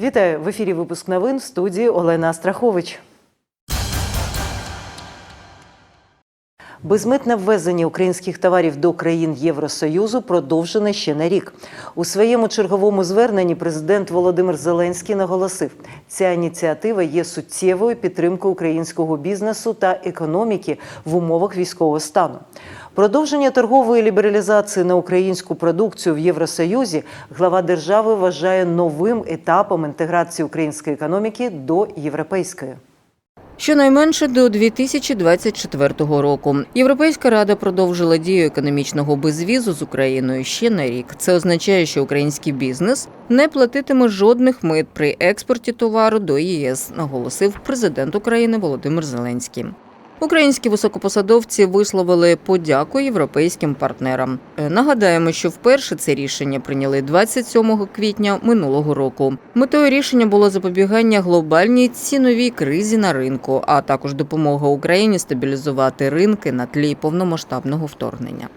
Вітаю в ефірі. Випуск новин в студії Олена Астрахович. Безмитне ввезення українських товарів до країн Євросоюзу продовжене ще на рік. У своєму черговому зверненні президент Володимир Зеленський наголосив, ця ініціатива є суттєвою підтримкою українського бізнесу та економіки в умовах військового стану. Продовження торгової лібералізації на українську продукцію в Євросоюзі глава держави вважає новим етапом інтеграції української економіки до європейської. Щонайменше до 2024 року Європейська рада продовжила дію економічного безвізу з Україною ще на рік. Це означає, що український бізнес не платитиме жодних мит при експорті товару до ЄС, наголосив президент України Володимир Зеленський. Українські високопосадовці висловили подяку європейським партнерам. Е, Нагадаємо, що вперше це рішення прийняли 27 квітня минулого року. Метою рішення було запобігання глобальній ціновій кризі на ринку, а також допомога Україні стабілізувати ринки на тлі повномасштабного вторгнення.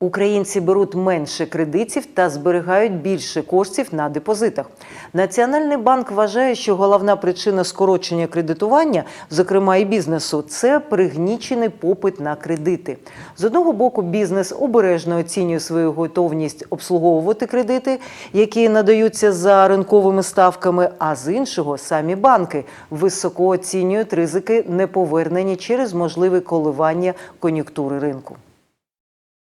Українці беруть менше кредитів та зберігають більше коштів на депозитах. Національний банк вважає, що головна причина скорочення кредитування, зокрема і бізнесу, це пригнічений попит на кредити. З одного боку, бізнес обережно оцінює свою готовність обслуговувати кредити, які надаються за ринковими ставками. А з іншого, самі банки високо оцінюють ризики неповернення через можливе коливання кон'юнктури ринку.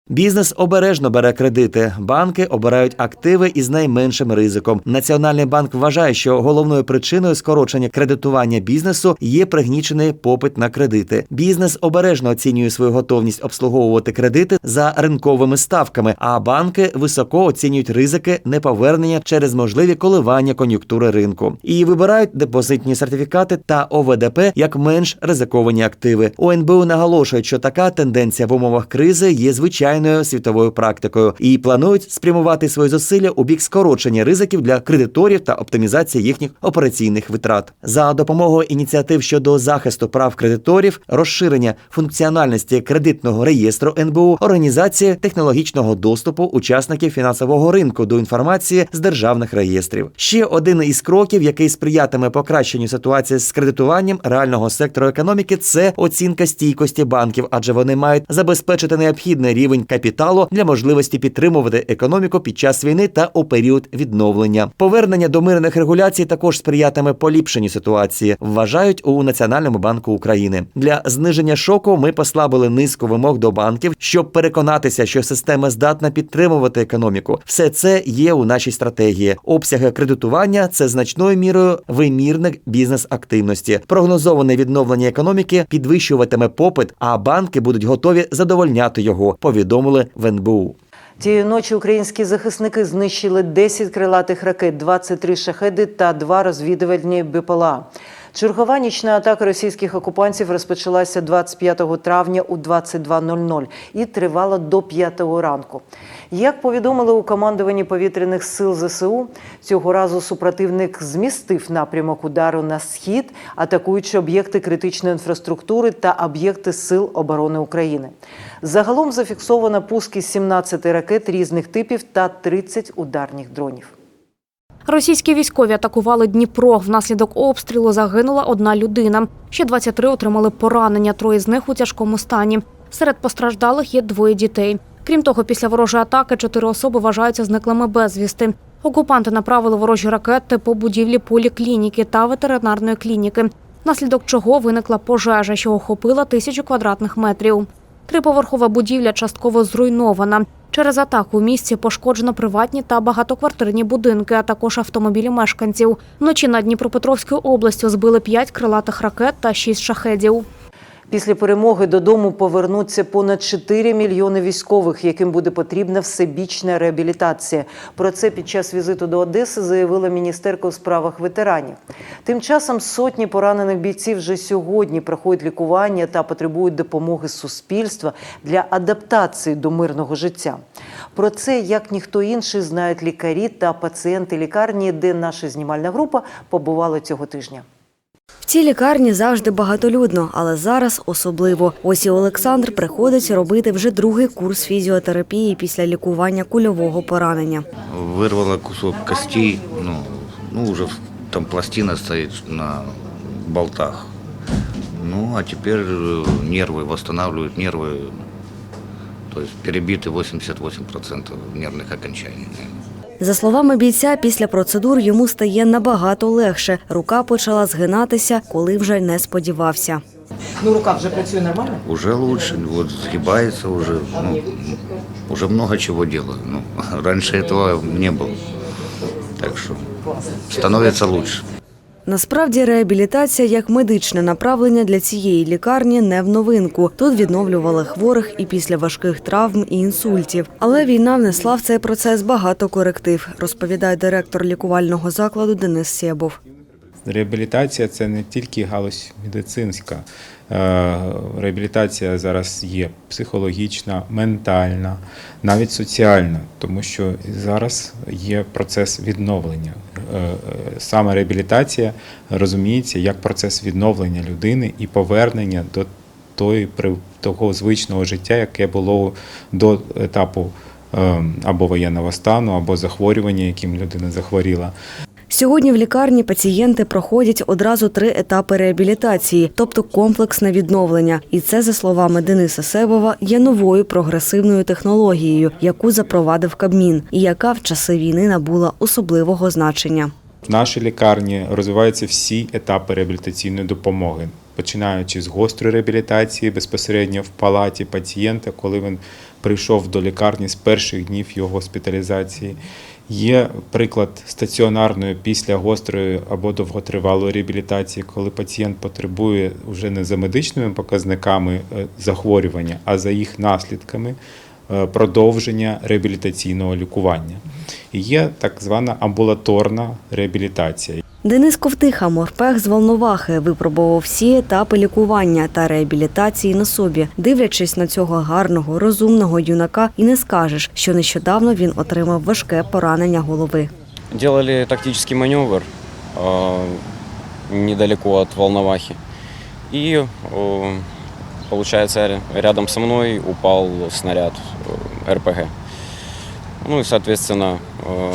Бізнес обережно бере кредити. Банки обирають активи із найменшим ризиком. Національний банк вважає, що головною причиною скорочення кредитування бізнесу є пригнічений попит на кредити. Бізнес обережно оцінює свою готовність обслуговувати кредити за ринковими ставками, а банки високо оцінюють ризики неповернення через можливі коливання кон'юнктури ринку і вибирають депозитні сертифікати та ОВДП як менш ризиковані активи. ОНБУ наголошують, що така тенденція в умовах кризи є звичайною світовою практикою і планують спрямувати свої зусилля у бік скорочення ризиків для кредиторів та оптимізації їхніх операційних витрат за допомогою ініціатив щодо захисту прав кредиторів, розширення функціональності кредитного реєстру НБУ, організації технологічного доступу учасників фінансового ринку до інформації з державних реєстрів. Ще один із кроків, який сприятиме покращенню ситуації з кредитуванням реального сектору економіки, це оцінка стійкості банків, адже вони мають забезпечити необхідний рівень капіталу для можливості підтримувати економіку під час війни та у період відновлення. Повернення до мирних регуляцій також сприятиме поліпшенню ситуації, вважають у Національному банку України. Для зниження шоку ми послабили низку вимог до банків, щоб переконатися, що система здатна підтримувати економіку. Все це є у нашій стратегії. Обсяги кредитування це значною мірою вимірник бізнес-активності. Прогнозоване відновлення економіки підвищуватиме попит, а банки будуть готові задовольняти його. Повідомили в НБУ. Тієї ночі українські захисники знищили 10 крилатих ракет, 23 шахеди та два розвідувальні БПЛА. Чергова нічна атака російських окупантів розпочалася 25 травня у 22.00 і тривала до 5 ранку. Як повідомили у командуванні повітряних сил ЗСУ, цього разу супротивник змістив напрямок удару на схід, атакуючи об'єкти критичної інфраструктури та об'єкти Сил оборони України. Загалом зафіксовано пуски 17 ракет різних типів та 30 ударних дронів. Російські військові атакували Дніпро. Внаслідок обстрілу загинула одна людина. Ще 23 отримали поранення, троє з них у тяжкому стані. Серед постраждалих є двоє дітей. Крім того, після ворожої атаки чотири особи вважаються зниклими безвісти. Окупанти направили ворожі ракети по будівлі поліклініки та ветеринарної клініки, внаслідок чого виникла пожежа, що охопила тисячу квадратних метрів. Триповерхова будівля частково зруйнована. Через атаку у місті пошкоджено приватні та багатоквартирні будинки, а також автомобілі мешканців. Вночі на Дніпропетровською області збили п'ять крилатих ракет та шість шахедів. Після перемоги додому повернуться понад 4 мільйони військових, яким буде потрібна всебічна реабілітація. Про це під час візиту до Одеси заявила міністерка у справах ветеранів. Тим часом сотні поранених бійців вже сьогодні проходять лікування та потребують допомоги суспільства для адаптації до мирного життя. Про це як ніхто інший знають лікарі та пацієнти лікарні, де наша знімальна група побувала цього тижня. В цій лікарні завжди багатолюдно, але зараз особливо. Ось і Олександр приходить робити вже другий курс фізіотерапії після лікування кульового поранення. вырвало кусок костей, ну, Ну, уже в- там пластина стоит на болтах. Ну, а теперь э, нервы, восстанавливают нервы. То есть перебиты 88% нервных окончаний. За словами бійця, після процедур йому стає набагато легше. Рука почала згинатися, коли вже не сподівався. Ну, рука вже працює нормально? Уже лучше, вот сгибается уже, ну, уже много чего делаю. Ну, раньше этого не было. Так что становится лучше. Насправді реабілітація як медичне направлення для цієї лікарні не в новинку. Тут відновлювали хворих і після важких травм і інсультів. Але війна внесла в цей процес багато коректив, розповідає директор лікувального закладу Денис Сєбов. Реабілітація це не тільки галузь медицинська. Е, Реабілітація зараз є психологічна, ментальна, навіть соціальна, тому що зараз є процес відновлення. Е, е, Саме реабілітація розуміється як процес відновлення людини і повернення до тої того звичного життя, яке було до етапу е, або воєнного стану, або захворювання, яким людина захворіла. Сьогодні в лікарні пацієнти проходять одразу три етапи реабілітації, тобто комплексне відновлення. І це, за словами Дениса Себова, є новою прогресивною технологією, яку запровадив Кабмін, і яка в часи війни набула особливого значення. В нашій лікарні розвиваються всі етапи реабілітаційної допомоги, починаючи з гострої реабілітації безпосередньо в палаті пацієнта, коли він прийшов до лікарні з перших днів його госпіталізації. Є приклад стаціонарної після гострої або довготривалої реабілітації, коли пацієнт потребує вже не за медичними показниками е, захворювання, а за їх наслідками е, продовження реабілітаційного лікування. І є так звана амбулаторна реабілітація. Денис Ковтиха, морпех з Волновахи, випробував всі етапи лікування та реабілітації на собі. Дивлячись на цього гарного, розумного юнака, і не скажеш, що нещодавно він отримав важке поранення голови. Делали тактический маневр э, недалеко от Волновахи. И, э, получается, ря- рядом со мной упал снаряд э, РПГ. Ну и, соответственно, э,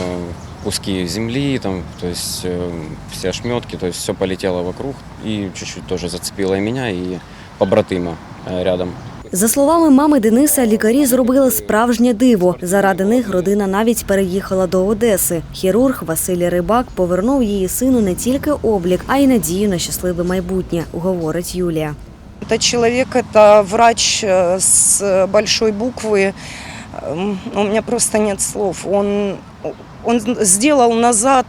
куски земли, там, то есть э, все ошметки, то есть все полетело вокруг. И чуть-чуть тоже зацепило и меня, и побратима э, рядом. За словами мами Дениса, лікарі зробили справжнє диво. Заради них родина навіть переїхала до Одеси. Хірург Василь Рибак повернув її сину не тільки облік, а й надію на щасливе майбутнє, говорить Юлія. Это человек, это врач э, с большой буквы. Эм, У меня просто нет слов. Он, он сделал назад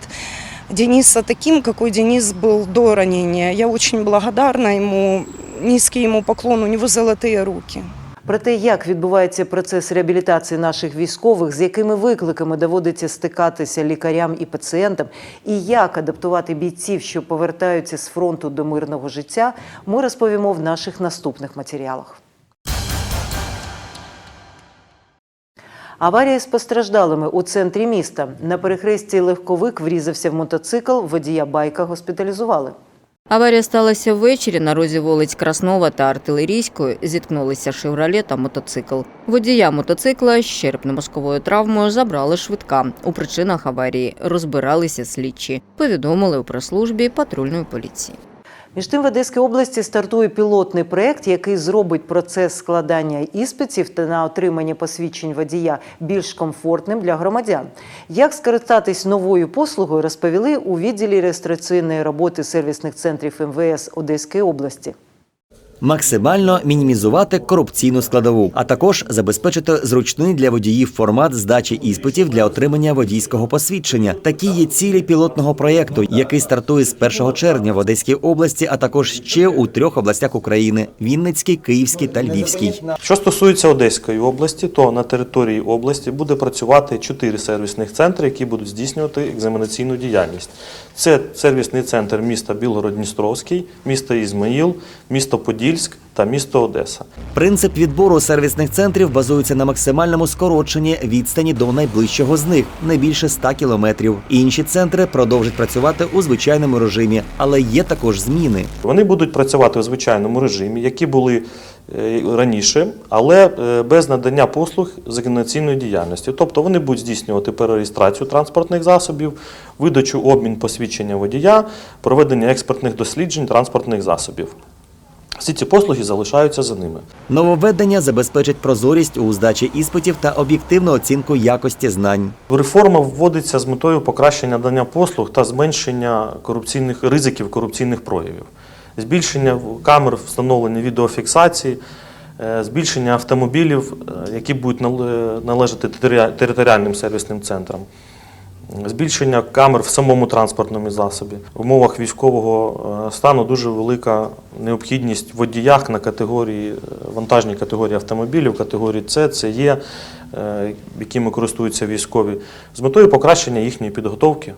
Дениса таким, какой Денис был до ранения. Я очень благодарна ему, низкий ему поклон, у него золотые руки. Про те, як відбувається процес реабілітації наших військових, з якими викликами доводиться стикатися лікарям і пацієнтам, і як адаптувати бійців, що повертаються з фронту до мирного життя, ми розповімо в наших наступних матеріалах. Аварія з постраждалими у центрі міста. На перехресті легковик врізався в мотоцикл, водія байка госпіталізували. Аварія сталася ввечері на розі вулиць Краснова та Артилерійської. Зіткнулися «Шевроле» та мотоцикл. Водія мотоцикла з черепно-мозковою травмою забрали швидка. У причинах аварії розбиралися слідчі. Повідомили у прес-службі патрульної поліції. Між тим в Одеській області стартує пілотний проект, який зробить процес складання іспитів та на отримання посвідчень водія більш комфортним для громадян. Як скористатись новою послугою, розповіли у відділі реєстраційної роботи сервісних центрів МВС Одеської області. Максимально мінімізувати корупційну складову, а також забезпечити зручний для водіїв формат здачі іспитів для отримання водійського посвідчення. Такі є цілі пілотного проєкту, який стартує з 1 червня в Одеській області, а також ще у трьох областях України: Вінницькій, Київській та Львівській. Що стосується Одеської області, то на території області буде працювати чотири сервісних центри, які будуть здійснювати екзаменаційну діяльність. Це сервісний центр міста Білгород-Дністровський, місто Ізмаїл, місто Поділля Подільськ та місто Одеса. Принцип відбору сервісних центрів базується на максимальному скороченні відстані до найближчого з них не більше 100 кілометрів. Інші центри продовжать працювати у звичайному режимі, але є також зміни. Вони будуть працювати у звичайному режимі, які були е, раніше, але е, без надання послуг з екзаменаційної діяльності. Тобто вони будуть здійснювати перереєстрацію транспортних засобів, видачу обмін посвідчення водія, проведення експертних досліджень транспортних засобів. Всі ці послуги залишаються за ними. Нововведення забезпечить прозорість у здачі іспитів та об'єктивну оцінку якості знань. Реформа вводиться з метою покращення надання послуг та зменшення корупційних ризиків корупційних проявів, збільшення камер встановлення відеофіксації, е, збільшення автомобілів, е, які будуть належати територіальним сервісним центрам. Збільшення камер в самому транспортному засобі. В умовах військового е, стану дуже велика необхідність водіях на категорії, е, вантажній категорії автомобілів, категорії С, це є, якими користуються військові, з метою покращення їхньої підготовки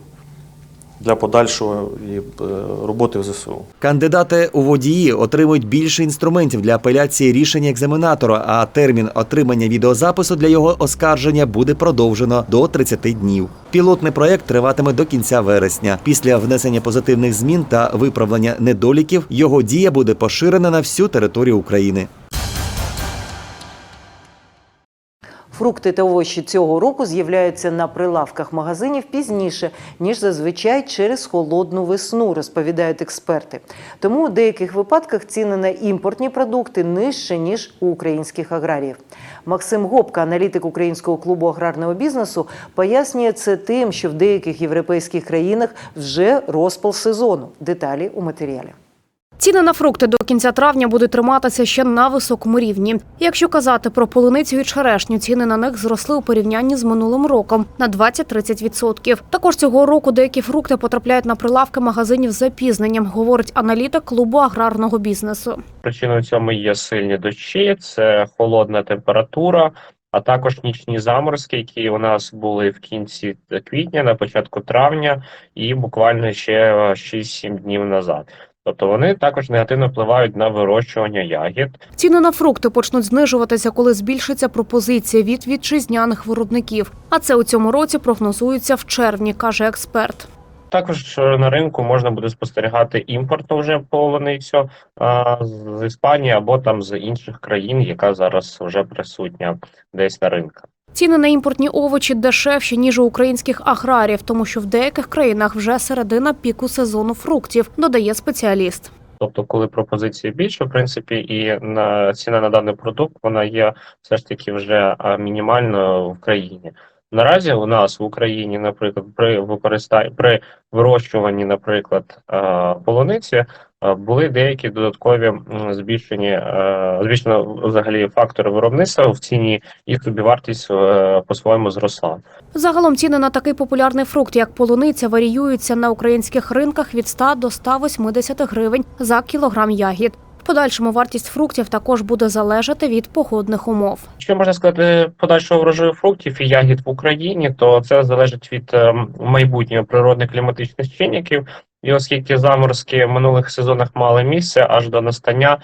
для подальшої е, роботи в ЗСУ. Кандидати у водії отримують більше інструментів для апеляції рішення екзаменатора, а термін отримання відеозапису для його оскарження буде продовжено до 30 днів. Пілотний проект триватиме до кінця вересня. Після внесення позитивних змін та виправлення недоліків його дія буде поширена на всю територію України. Фрукти та овочі цього року з'являються на прилавках магазинів пізніше, ніж зазвичай через холодну весну, розповідають експерти. Тому у деяких випадках ціни на імпортні продукти нижче, ніж у українських аграріїв. Максим Гопка, аналітик Українського клубу аграрного бізнесу, пояснює це тим, що в деяких європейських країнах вже розпал сезону. Деталі у матеріалі. Ціни на фрукти до кінця травня будуть триматися ще на високому рівні. Якщо казати про полуницю і черешню, ціни на них зросли у порівнянні з минулим роком на 20-30%. Також цього року деякі фрукти потрапляють на прилавки магазинів з запізненням, говорить аналітик клубу аграрного бізнесу. Причиною цьому є сильні дощі, це холодна температура, а також нічні заморозки, які у нас були в кінці квітня, на початку травня, і буквально ще е, 6-7 днів назад. Тобто вони також негативно впливають на вирощування ягід. Ціни на фрукти почнуть знижуватися, коли збільшиться пропозиція від вітчизняних виробників. А це у цьому році прогнозується в червні, каже експерт. Також е, на ринку можна буде спостерігати імпортну вже полуницю з Іспанії або там з інших країн, яка зараз вже присутня десь на ринках. Ціни на імпортні овочі дешевші ніж у українських аграрів, тому що в деяких країнах вже середина піку сезону фруктів, додає спеціаліст. Тобто, коли пропозиції більше, в принципі, і на ціна на даний продукт вона є все ж таки вже мінімальною в країні. Наразі у нас в Україні, наприклад, при використанні при вирощуванні, наприклад, полуниці були деякі додаткові збільшені а, збільшено взагалі фактори виробництва в ціні, і собівартість е, по-своєму зросла. Загалом ціни на такий популярний фрукт, як полуниця, варіюються на українських ринках від 100 до 180 гривень за кілограм ягід. Подальшому вартість фруктів також буде залежати від погодних умов. Що можна сказати подальшого врожаю фруктів і ягід в Україні, то це залежить від е, майбутнього природних кліматичних чинників. І оскільки заморозки в минулих сезонах мали місце аж до настання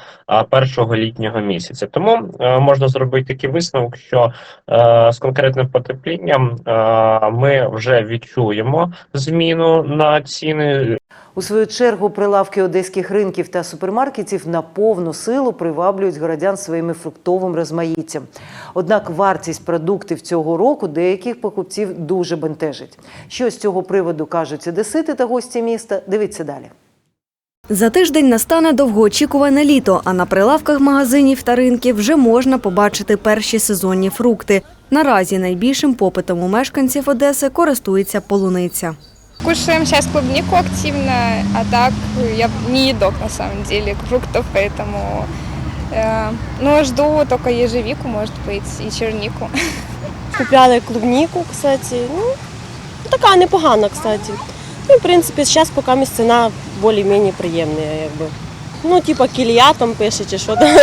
першого літнього місяця, тому е, можна зробити такий висновок, що е, з конкретним потеплінням е, ми вже відчуємо зміну на ціни У свою чергу прилавки одеських ринків та супермаркетів на повну силу приваблюють городян своїми фруктовим розмаїттям. Однак вартість продуктів цього року деяких покупців дуже бентежить. Що з цього приводу кажуть одесити та гості міста? Дивіться далі. За тиждень настане довгоочікуване літо, а на прилавках магазинів та ринків вже можна побачити перші сезонні фрукти. Наразі найбільшим попитом у мешканців Одеси користується полуниця Кушаем сейчас клубнику активно, а так я не едок на самом деле фруктов, поэтому э, ну, жду только ежевику, может быть, и чернику. Купляли клубніку, кстати. Ну, така непогана, кстати. Ну, в принципі, зараз поки місць ціна більш-менш приємна, якби. Ну, типа кілія там пише чи що там.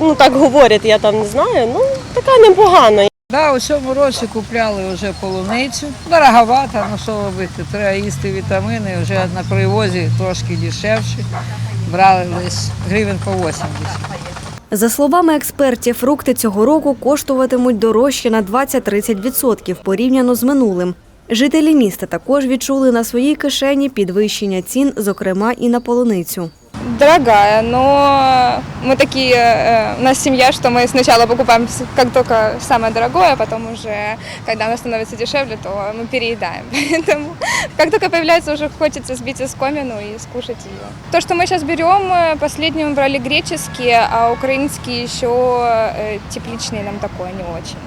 Ну, так говорять, я там не знаю. Ну, така непогана. Да, у цьому році купляли вже полуницю. Дороговато, ну що робити, треба їсти вітаміни, вже на привозі трошки дешевші. брали десь гривень по 80. За словами експертів, фрукти цього року коштуватимуть дорожче на 20-30% порівняно з минулим. Жителі міста також відчули на своїй кишені підвищення цін, зокрема і на полуницю Дорогая, но мы такие, э, у нас семья, что мы сначала покупаем с- как только самое дорогое, а потом уже, когда оно становится дешевле, то мы переедаем. Поэтому как только появляется, уже хочется сбить искомину и скушать ее. То, что мы сейчас берем, э, последние мы брали греческие, а украинские еще э, тепличные нам такое не очень.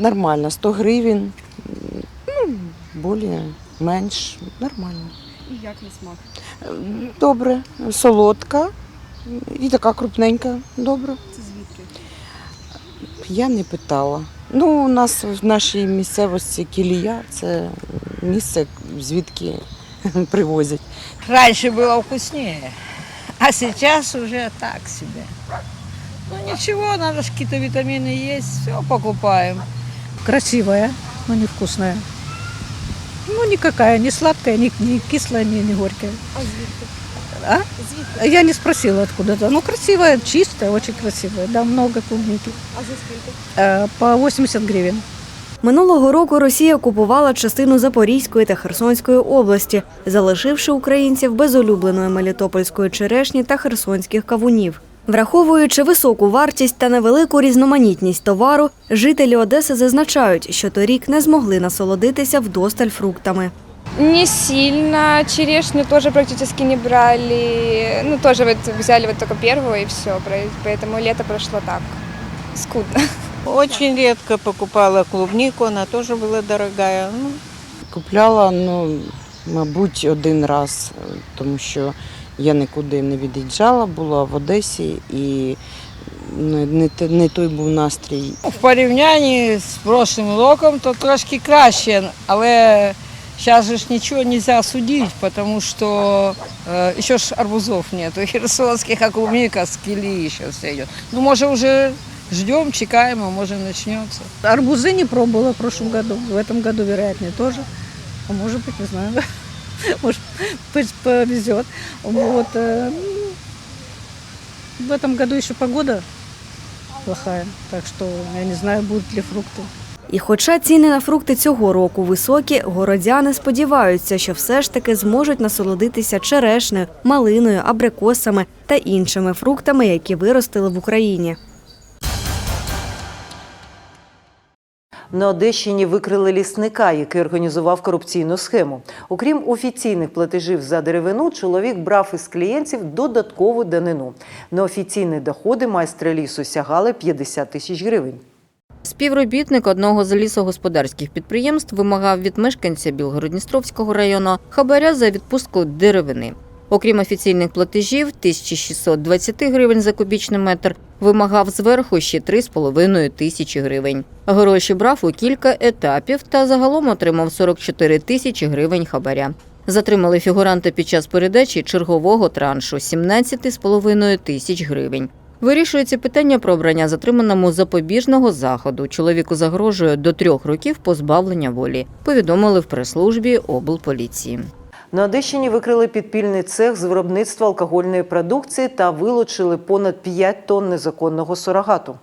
Нормально, 100 гривень, ну, більше, менш, нормально. І як на смак? Добре, солодка і така крупненька, добре. Це звідки? Я не питала. Ну, у нас в нашій місцевості Кілія це місце, звідки привозять. Раньше было вкуснее, а сейчас уже так себе. Ну ничего, надо же какие-то витамины есть, все покупаем. Красивая, но невкусная. Ну никакая, не сладкая, не, не кислая, не, не горькая. А звідки? А? Звідки? Я не спросила откуда-то. Ну красивая, чистая, очень красивая. Да, много клубники. А за скільки? Э, по 80 гривен. Минулого року Росія окупувала частину Запорізької та Херсонської області, залишивши українців без улюбленої мелітопольської черешні та херсонських кавунів. Враховуючи високу вартість та невелику різноманітність товару, жителі Одеси зазначають, що торік не змогли насолодитися вдосталь фруктами. Не сильно. Черешню тоже практически не брали. Ну, тоже вот взяли вот только первую и все. Поэтому лето прошло так. Скудно. Очень редко покупала клубнику, она тоже была дорогая. Ну, Купляла, ну, мабуть, один раз, тому що я нікуди не від'їжджала, була в Одесі і не, не, те- не той був настрій. В порівнянні з прошлым роком то трошки краще, але зараз же ж нічого не можна судити, тому що е, ще ж арбузов нету, херсонських, а клубника з кілії ще все йде. Ну, може, вже ждем, чекаємо, може почнеться. Арбузы не пробовала в прошлом году, в этом году, вероятнее, тоже. А может быть, не знаю, может, пусть повезет. Вот. э, ну, В этом году еще погода плохая, так что я не знаю, будут ли фрукты. І хоча ціни на фрукти цього року високі, городяни сподіваються, що все ж таки зможуть насолодитися черешнею, малиною, абрикосами та іншими фруктами, які виростили в Україні. На Одещині викрили лісника, який організував корупційну схему. Окрім офіційних платежів за деревину, чоловік брав із клієнтів додаткову данину. Неофіційні доходи майстра лісу сягали 50 тисяч гривень. Співробітник одного з лісогосподарських підприємств вимагав від мешканця Білгородністровського району хабаря за відпустку деревини. Окрім офіційних платежів 1620 гривень за кубічний метр, вимагав зверху ще 3,5 тисячі гривень. Гроші брав у кілька етапів та загалом отримав 44 тисячі гривень хабаря. Затримали фігуранта під час передачі чергового траншу 17,5 тисяч гривень. Вирішується питання про обрання затриманому запобіжного заходу. Чоловіку загрожує до трьох років позбавлення волі. Повідомили в прес-службі облполіції. На Одещині викрили підпільний цех з виробництва алкогольної продукції та вилучили понад 5 тонн незаконного сурогату.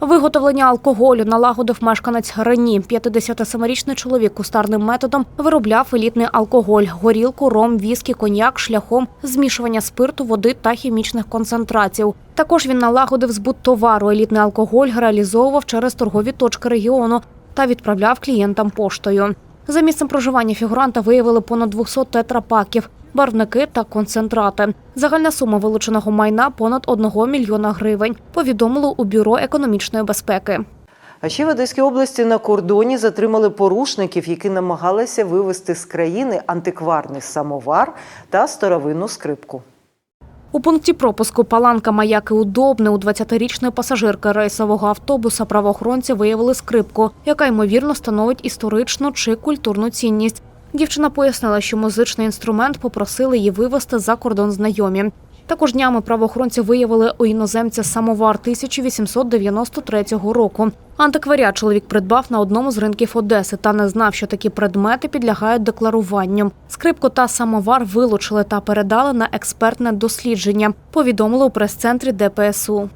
Виготовлення алкоголю налагодив мешканець Рені. 57-річний чоловік кустарним методом виробляв елітний алкоголь, горілку, ром, віскі, коньяк шляхом змішування спирту, води та хімічних концентрацій. Також він налагодив збут товару. Елітний алкоголь реалізовував через торгові точки регіону та відправляв клієнтам поштою. За місцем проживання фігуранта виявили понад 200 тетрапаків, барвники та концентрати. Загальна сума вилученого майна понад 1 мільйона гривень. Повідомили у бюро економічної безпеки. А ще в Одеській області на кордоні затримали порушників, які намагалися вивезти з країни антикварний самовар та старовинну скрипку. У пункті пропуску Паланка Маяки Удобне у 20-річної пасажирки рейсового автобуса правоохоронці виявили скрипку, яка ймовірно становить історичну чи культурну цінність. Дівчина пояснила, що музичний інструмент попросили її вивезти за кордон знайомі. Також днями правоохоронці виявили у іноземця самовар 1893 року. Антикваріат чоловік придбав на одному з ринків Одеси та не знав, що такі предмети підлягають декларуванню. Скрипку та самовар вилучили та передали на експертне дослідження. Повідомили у прес-центрі ДПСУ.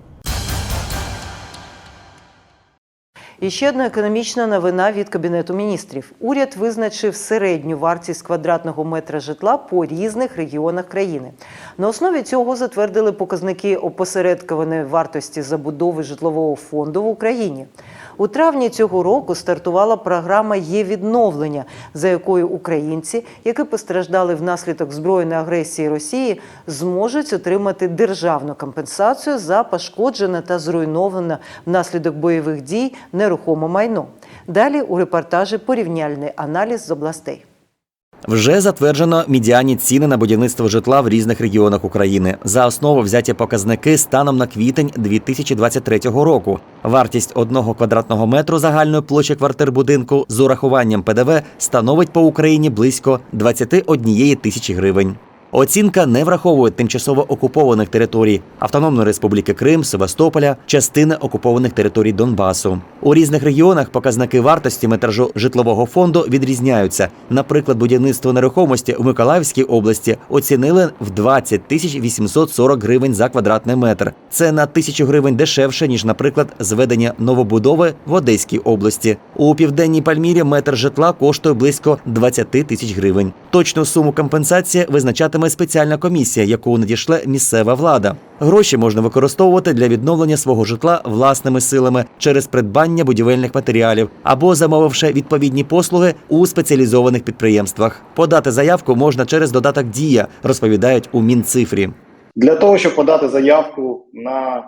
І ще одна економічна новина від Кабінету міністрів. Уряд визначив середню вартість квадратного метра житла по різних регіонах країни. На основі цього затвердили показники опосередкованої вартості забудови житлового фонду в Україні. У травні цього року стартувала програма є відновлення, за якою українці, які постраждали внаслідок збройної агресії Росії, зможуть отримати державну компенсацію за пошкоджене та зруйноване внаслідок бойових дій нерухоме майно. Далі у репортажі порівняльний аналіз з областей. Вже затверджено медіані ціни на будівництво житла в різних регіонах України. За основу взяті показники станом на квітень 2023 року. Вартість одного квадратного метру загальної площі квартир будинку з урахуванням ПДВ становить по Україні близько 21 тисячі гривень. Оцінка не враховує тимчасово окупованих територій Автономної Республіки Крим, Севастополя, частини окупованих територій Донбасу. У різних регіонах показники вартості метражу житлового фонду відрізняються. Наприклад, будівництво нерухомості в Миколаївській області оцінили в 20 тисяч 840 гривень за квадратний метр. Це на тисячу гривень дешевше ніж, наприклад, зведення новобудови в Одеській області. У південній Пальмірі метр житла коштує близько 20 тисяч гривень. Точну суму компенсації визначатиме спеціальна комісія, яку надішле місцева влада. Гроші можна використовувати для відновлення свого житла власними силами через придбання будівельних матеріалів або замовивши відповідні послуги у спеціалізованих підприємствах. Подати заявку можна через додаток Дія, розповідають у Мінцифрі. Для того, щоб подати заявку на е,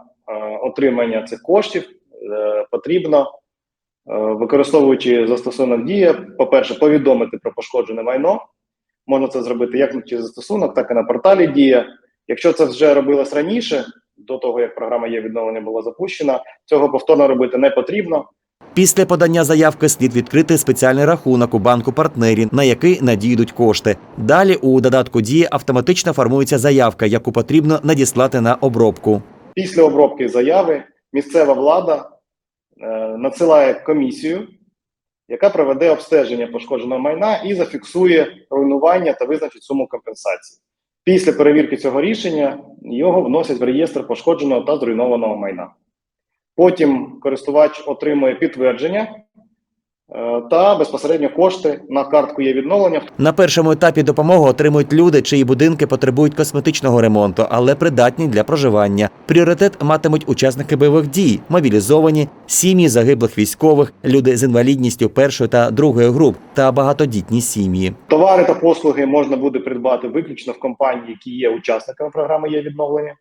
отримання цих коштів, е, потрібно, е, використовуючи застосунок Дія, по-перше, повідомити про пошкоджене майно. Можна це зробити як через застосунок, так і на порталі Дія. Якщо це вже робилось раніше, до того як програма є відновлення була запущена, цього повторно робити не потрібно. Після подання заявки слід відкрити спеціальний рахунок у банку партнері, на який надійдуть кошти. Далі у додатку дії автоматично формується заявка, яку потрібно надіслати на обробку. Після обробки заяви місцева влада е, надсилає комісію, яка проведе обстеження пошкодженого майна і зафіксує руйнування та визначить суму компенсації. Після перевірки цього рішення його вносять в реєстр пошкодженого та зруйнованого майна. Потім користувач отримує підтвердження та безпосередньо кошти на картку є відновлення. На першому етапі допомогу отримують люди, чиї будинки потребують косметичного ремонту, але придатні для проживання. Пріоритет матимуть учасники бойових дій, мобілізовані, сім'ї загиблих військових, люди з інвалідністю першої та другої груп та багатодітні сім'ї. Товари та послуги можна буде придбати виключно в компанії, які є учасниками програми є відновлення.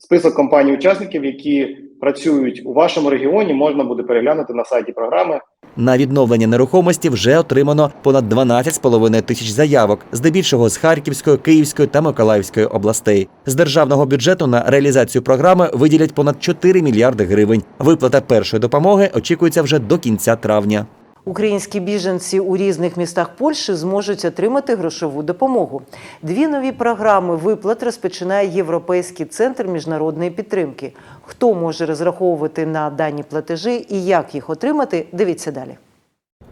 Список компаній-учасників, які працюють у вашому регіоні, можна буде переглянути на сайті програми. На відновлення нерухомості вже отримано понад 12,5 тисяч заявок, здебільшого з Харківської, Київської та Миколаївської областей. З державного бюджету на реалізацію програми виділять понад 4 мільярди гривень. Виплата першої допомоги очікується вже до кінця травня. Українські біженці у різних містах Польщі зможуть отримати грошову допомогу. Дві нові програми виплат розпочинає Європейський центр міжнародної підтримки. Хто може розраховувати на дані платежі і як їх отримати? Дивіться далі.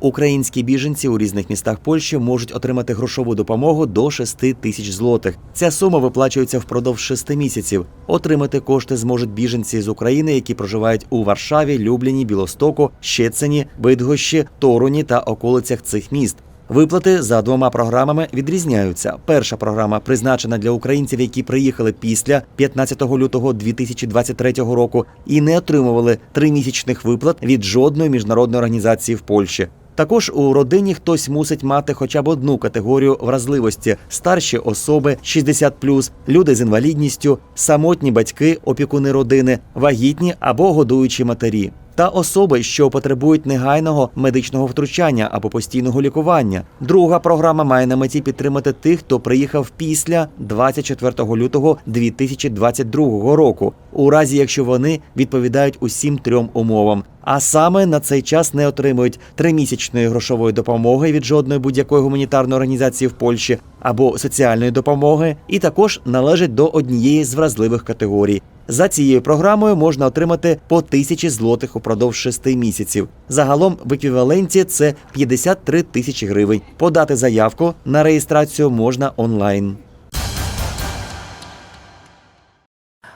Українські біженці у різних містах Польщі можуть отримати грошову допомогу до 6 тисяч злотих. Ця сума виплачується впродовж 6 місяців. Отримати кошти зможуть біженці з України, які проживають у Варшаві, Любліні, Білостоку, Щецині, Бидгощі, Торуні та околицях цих міст. Виплати за двома програмами відрізняються. Перша програма призначена для українців, які приїхали після 15 лютого 2023 року і не отримували тримісячних виплат від жодної міжнародної організації в Польщі. Також у родині хтось мусить мати хоча б одну категорію вразливості: старші особи 60+, люди з інвалідністю, самотні батьки, опікуни родини, вагітні або годуючі матері. Та особи, що потребують негайного медичного втручання або постійного лікування. Друга програма має на меті підтримати тих, хто приїхав після 24 лютого 2022 року, у разі якщо вони відповідають усім трьом умовам. А саме на цей час не отримують тримісячної грошової допомоги від жодної будь-якої гуманітарної організації в Польщі або соціальної допомоги, і також належать до однієї з вразливих категорій. За цією програмою можна отримати по тисячі злотих упродовж шести місяців. Загалом в еквіваленті це 53 тисячі гривень. Подати заявку на реєстрацію можна онлайн.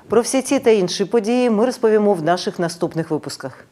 Про всі ці та інші події ми розповімо в наших наступних випусках.